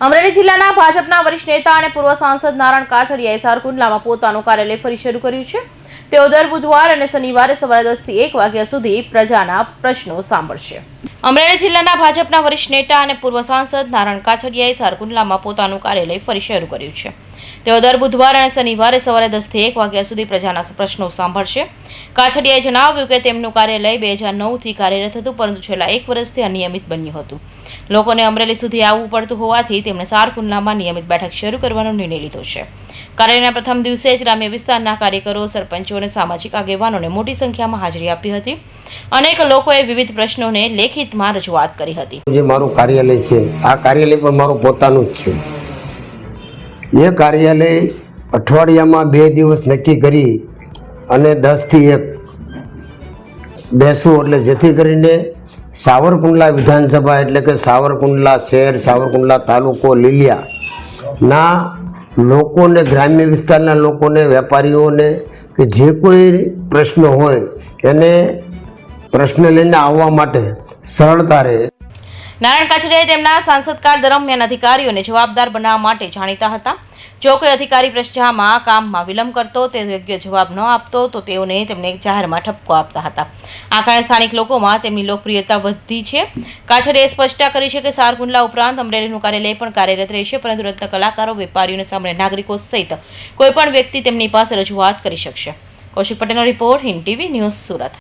અમરેલી જિલ્લાના ભાજપના વરિષ્ઠ નેતા અને પૂર્વ સાંસદ નારાયણ કાછડિયાએ સારકુંડલામાં પોતાનું કાર્યાલય ફરી શરૂ કર્યું છે. તેઓ દર બુધવાર અને શનિવારે સવારે દસથી એક વાગ્યા સુધી પ્રજાના પ્રશ્નો સાંભળશે. અમરેલી જિલ્લાના ભાજપના વરિષ્ઠ નેતા અને પૂર્વ સાંસદ નારાયણ કાછડિયાએ સારકુંડલામાં પોતાનું કાર્યાલય ફરી શરૂ કર્યું છે. તેઓ દર બુધવાર અને શનિવારે સવારે દસથી એક વાગ્યા સુધી પ્રજાના પ્રશ્નો સાંભળશે. કાછડિયાએ જણાવ્યું કે તેમનું કાર્યાલય બે હજાર નવથી કાર્યરત હતું, પરંતુ છેલ્લા એક વર્ષથી અનિયમિત બન્યું હતું. લોકોને અમરેલી સુધી આવવું પડતું હોવાથી તેમણે સારકુંડલામાં નિયમિત બેઠક શરૂ કરવાનો નિર્ણય લીધો છે. કાર્યના પ્રથમ દિવસે જ ગ્રામ્ય વિસ્તારના કાર્યકરો, સરપંચો અને સામાજિક આગેવાનોને મોટી સંખ્યામાં હાજરી આપી હતી. અનેક લોકોએ વિવિધ પ્રશ્નોને લેખિતમાં રજૂઆત કરી હતી. જે મારું કાર્યાલય છે, આ કાર્યાલય પણ મારું પોતાનું જ છે. એ કાર્યાલય અઠવાડિયામાં બે દિવસ નક્કી કરી અને દસથી એક બેસવું એટલે જેથી કરીને સાવરકુંડલા વિધાનસભા એટલે કે સાવરકુંડલા શહેર, સાવરકુંડલા તાલુકો લીલિયા ના લોકોને, ગ્રામ્ય વિસ્તારના લોકોને, વેપારીઓને કે જે કોઈ પ્રશ્ન હોય એને પ્રશ્ન લઈને આવવા માટે સરળતા રહે. નારાયણ કાછડિયાએ તેમના સાંસદકાળ દરમિયાન અધિકારીઓને જવાબદાર બનાવવા માટે જાણીતા હતા. જો કોઈ અધિકારી પ્રશ્નમાં કામમાં વિલંબ કરતો, તે યોગ્ય જવાબ ન આપતો, તો તેઓને તેમને જાહેરમાં ઠપકો આપતા હતા. આ કારણે સ્થાનિક લોકોમાં તેમની લોકપ્રિયતા વધી છે. કાછડીએ સ્પષ્ટતા કરી છે કે સારકુંડલા ઉપરાંત અમરેલીનું કાર્યાલય પણ કાર્યરત રહેશે, પરંતુ રત્ન કલાકારો વેપારીઓને સામે નાગરિકો સહિત કોઈપણ વ્યક્તિ તેમની પાસે રજૂઆત કરી શકશે. કૌશિક પટેલનો report Hind TV news Surat.